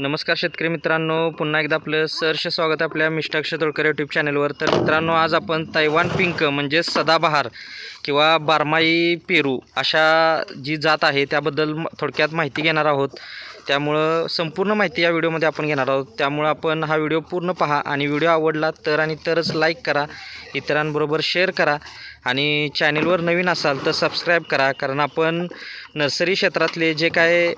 नमस्कार शेतकरी मित्रांनो पुन्हा एकदा आपलं सहर्ष स्वागत आपल्या मिस्टर अक्षय तोडकर यूट्यूब चॅनलवर तर मित्रांनो आज आपण तैवान पिंक म्हणजे सदाबहार किंवा बारमाई पेरू अशा जी जात आहे त्याबद्दल म- थोडक्यात माहिती घेणार आहोत. त्यामुळं संपूर्ण माहिती या व्हिडिओमध्ये आपण घेणार आहोत. त्यामुळं आपण हा व्हिडिओ पूर्ण पहा आणि व्हिडिओ आवडला तर आणि तरच लाईक करा इतरांबरोबर शेअर करा आणि चॅनेलवर नवीन असाल तर सबस्क्राईब करा. कारण आपण नर्सरी क्षेत्रातले जे काय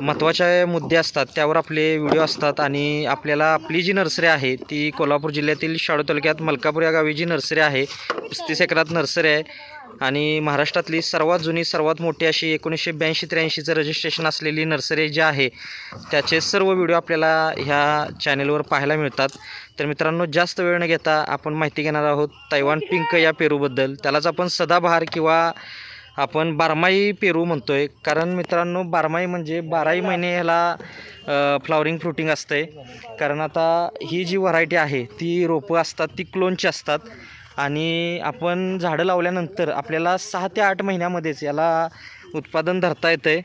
महत्त्वाचे मुद्दे असतात त्यावर आपले व्हिडिओ असतात आणि आपल्याला आपली जी नर्सरी आहे ती कोल्हापूर जिल्ह्यातील शाळू तालुक्यात मलकापूर या गावी जी नर्सरी आहे पस्तीस एकरात नर्सरी आहे आणि महाराष्ट्रातली सर्वात जुनी सर्वात मोठी अशी एकोणीसशे ब्याऐंशी त्र्याऐंशीचं रजिस्ट्रेशन असलेली नर्सरी जी आहे त्याचे सर्व व्हिडिओ आपल्याला ह्या चॅनेलवर पाहायला मिळतात. तर मित्रांनो जास्त वेळ न घेता आपण माहिती घेणार आहोत तैवान पिंक या पेरूबद्दल. त्यालाच आपण सदाबहार किंवा आपण बारमाही पेरू म्हणतो आहे कारण मित्रांनो बारमाही म्हणजे बाराही महिने ह्याला फ्लॉवरिंग फ्रुटिंग आहे कारण आता ही जी व्हरायटी आहे ती रोपं असतात ती क्लोनची असतात. आणि आपण झाडं लावल्यानंतर आपल्याला सहा ते आठ महिन्यामध्येच याला उत्पादन धरता येतं आहे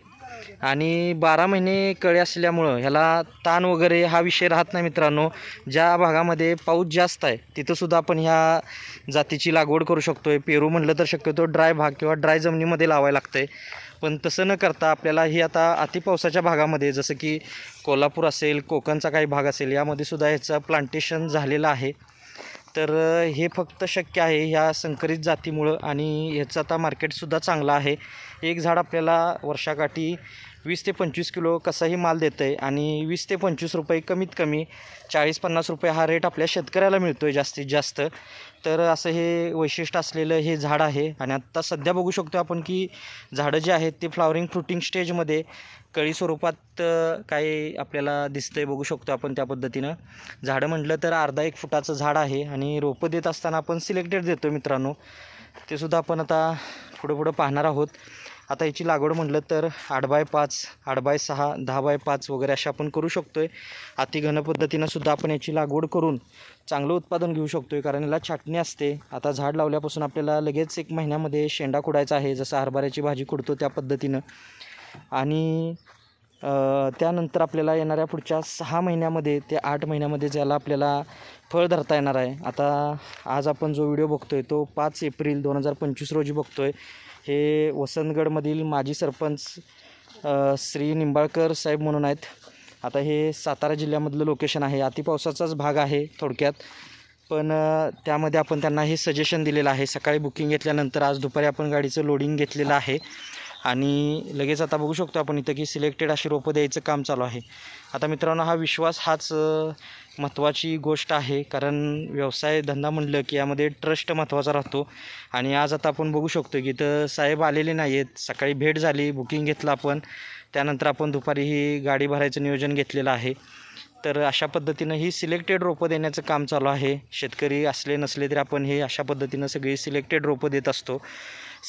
आणि बारा महिने कळे असल्यामुळं ह्याला ताण वगैरे हा विषय राहत नाही मित्रांनो. ज्या भागामध्ये पाऊस जास्त आहे तिथंसुद्धा आपण ह्या जातीची लागवड करू शकतो आहे पेरू म्हटलं तर शक्यतो ड्राय भाग किंवा ड्राय जमिनीमध्ये लावायला लागतं आहे पण तसं न करता आपल्याला ही आता अतिपावसाच्या भागामध्ये जसं की कोल्हापूर असेल कोकणचा काही भाग असेल यामध्ये सुद्धा ह्याचं प्लांटेशन झालेलं आहे. तर हे फक्त शक्य आहे ह्या संकरित जातीमुळं आणि ह्याचं आता मार्केटसुद्धा चांगलं आहे. एक झाड आपल्याला वर्षाकाठी वीस ते पंचवीस किलो कसाही माल देतं आहे आणि वीस ते पंचवीस रुपये कमीत कमी चाळीस पन्नास रुपये हा रेट आपल्या शेतकऱ्याला मिळतो आहे जास्तीत जास्त. तर असं हे वैशिष्ट्य असलेलं हे झाड आहे आणि आत्ता सध्या बघू शकतो आपण की झाडं जे आहेत ते फ्लॉवरिंग फ्रुटिंग स्टेजमध्ये कळी स्वरूपात काही आपल्याला दिसतं आहे बघू शकतो आपण त्या पद्धतीनं. झाडं म्हटलं तर अर्धा एक फुटाचं झाड आहे आणि रोपं देत असताना आपण सिलेक्टेड देतो मित्रांनो. ते सुद्धा आपण आता पुढं पुढं पाहणार आहोत. आता याची लागवड म्हटलं तर आठ बाय पाच आठ बाय सहा दहा बाय पाच वगैरे अशा आपण करू शकतो आहे अतिघन पद्धतीनं सुद्धा आपण याची लागवड करून चांगलं उत्पादन घेऊ शकतो आहे कारण याला छाटणी असते. आता झाड लावल्यापासून आपल्याला लगेच एक महिन्यामध्ये शेंडा कुडायचा आहे जसं हरभऱ्याची भाजी कुडतो त्या पद्धतीनं. आणि त्यानंतर आपल्याला येणाऱ्या पुढच्या सहा महिन्यामध्ये ते आठ महिन्यामध्ये ज्याला आपल्याला फळ धरता येणार आहे. आता आज आपण जो व्हिडिओ बघतो आहे तो पाच एप्रिल दोन हजार पंचवीस रोजी बघतो आहे हे वसंतगडमधील माजी सरपंच श्री निंबाळकर साहेब म्हणून आहेत. आता हे सातारा जिल्ह्यामधलं लोकेशन आहे. अतिपावसाचाच भाग आहे थोडक्यात. पण त्यामध्ये आपण त्यांना हे सजेशन दिलेलं आहे. सकाळी बुकिंग घेतल्यानंतर आज दुपारी आपण गाडीचं लोडिंग घेतलेलं आहे. आणि लगेच आता बघू शकतो आपण इथं की सिलेक्टेड अशी रोपं द्यायचं काम चालू आहे. आता मित्रांनो हा विश्वास हाच महत्त्वाची गोष्ट आहे. कारण व्यवसाय धंदा म्हणलं की यामध्ये ट्रस्ट महत्त्वाचा राहतो. आणि आज आता आपण बघू शकतो की इथं साहेब आलेले नाही आहेत सकाळी भेट झाली बुकिंग घेतलं आपण. त्यानंतर आपण दुपारी ही गाडी भरायचं नियोजन घेतलेलं आहे. तर अशा पद्धतीनं ही सिलेक्टेड रोपं देण्याचं काम चालू आहे. शेतकरी असले नसले तरी आपण हे अशा पद्धतीनं सगळी सिलेक्टेड रोपं देत असतो.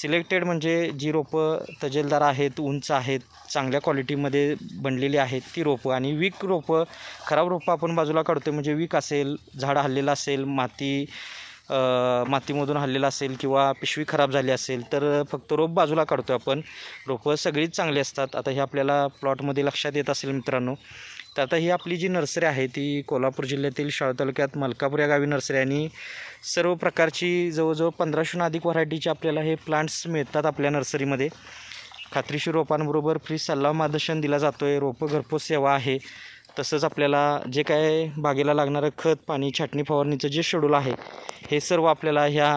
सिलेक्टेड म्हणजे जी रोपं तजेलदार आहेत उंच आहेत चांगल्या क्वालिटीमध्ये बनलेली आहेत ती रोपं. आणि वीक रोपं खराब रोपं आपण बाजूला काढतो म्हणजे वीक असेल झाड हल्लेलं असेल माती मातीमधून हल्लेलं असेल किंवा पिशवी खराब झाली असेल तर फक्त रोप बाजूला काढतो आपण. रोपं सगळीच चांगली असतात. आता हे आपल्याला प्लॉटमध्ये लक्षात येत असेल मित्रांनो. तर आता ही आपली जी नर्सरी आहे ती कोल्हापूर जिल्ह्यातील शाळा तालुक्यात मलकापूर या गावी नर्सरी आणि सर्व प्रकारची जवळजवळ पंधराशून अधिक व्हरायटीचे आपल्याला हे प्लांट्स मिळतात आपल्या नर्सरीमध्ये. खात्रीशीर रोपांबरोबर फ्री सल्ला मार्गदर्शन दिला जातो आहे रोपं घरपोच सेवा आहे. तसंच आपल्याला जे काय बागेला लागणारं खत पाणी छाटणी फवारणीचं जे शेड्यूल आहे हे सर्व आपल्याला ह्या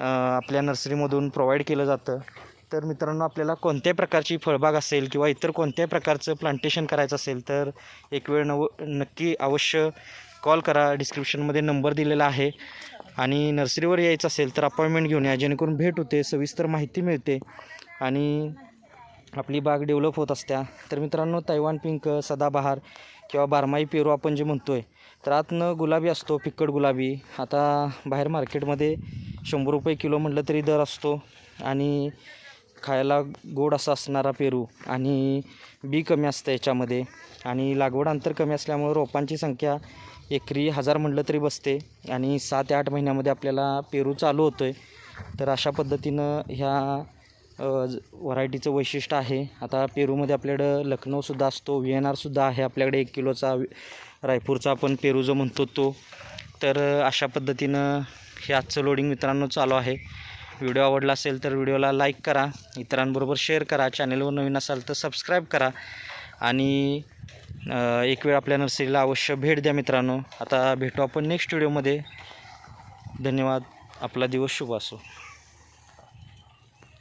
आपल्या नर्सरीमधून प्रोव्हाइड केलं जातं. तर मित्रांनो आपल्याला कोणत्याही प्रकारची फळबाग असेल किंवा इतर कोणत्याही प्रकारचं प्लांटेशन करायचं असेल तर एक वेळ नव नक्की अवश्य कॉल करा. डिस्क्रिप्शनमध्ये नंबर दिलेला आहे. आणि नर्सरीवर यायचं असेल तर अपॉइंटमेंट घेऊन या. जेणेकरून भेट होते सविस्तर माहिती मिळते आणि आपली बाग डेव्हलप होत असत्या. तर मित्रांनो तैवान पिंक सदाबहार किंवा बारमाही पेरू आपण जे म्हणतो आहे तर आतनं गुलाबी असतो फिक्कट गुलाबी. आता बाहेर मार्केटमध्ये शंभर रुपये किलो म्हटलं तरी दर असतो. आणि खायला गोड असा असणारा पेरू आणि बी कमी असतं याच्यामध्ये. आणि लागवड अंतर कमी असल्यामुळं रोपांची संख्या एकरी हजार म्हटलं तरी बसते. आणि सात ते आठ महिन्यामध्ये आपल्याला पेरू चालू होतो आहे तर अशा पद्धतीनं ह्या व्हरायटीचं वैशिष्ट्य आहे. आता पेरूमध्ये आपल्याकडं लखनौसुद्धा असतो व्ही एन आरसुद्धा आहे आपल्याकडे. एक किलोचा रायपूरचा आपण पेरू जो म्हणतो तो. तर अशा पद्धतीनं हे आजचं लोडिंग मित्रांनो चालू आहे. व्हिडिओ आवडला असेल तर व्हिडिओला लाईक करा इतरांबरोबर शेअर करा चॅनलवर नवीन असाल तर सबस्क्राईब करा. आणि एक वेळ आपल्या नर्सरीला अवश्य भेट द्या मित्रांनो. आता भेटू आपण नेक्स्ट व्हिडिओमध्ये. धन्यवाद. आपला दिवस शुभ असो.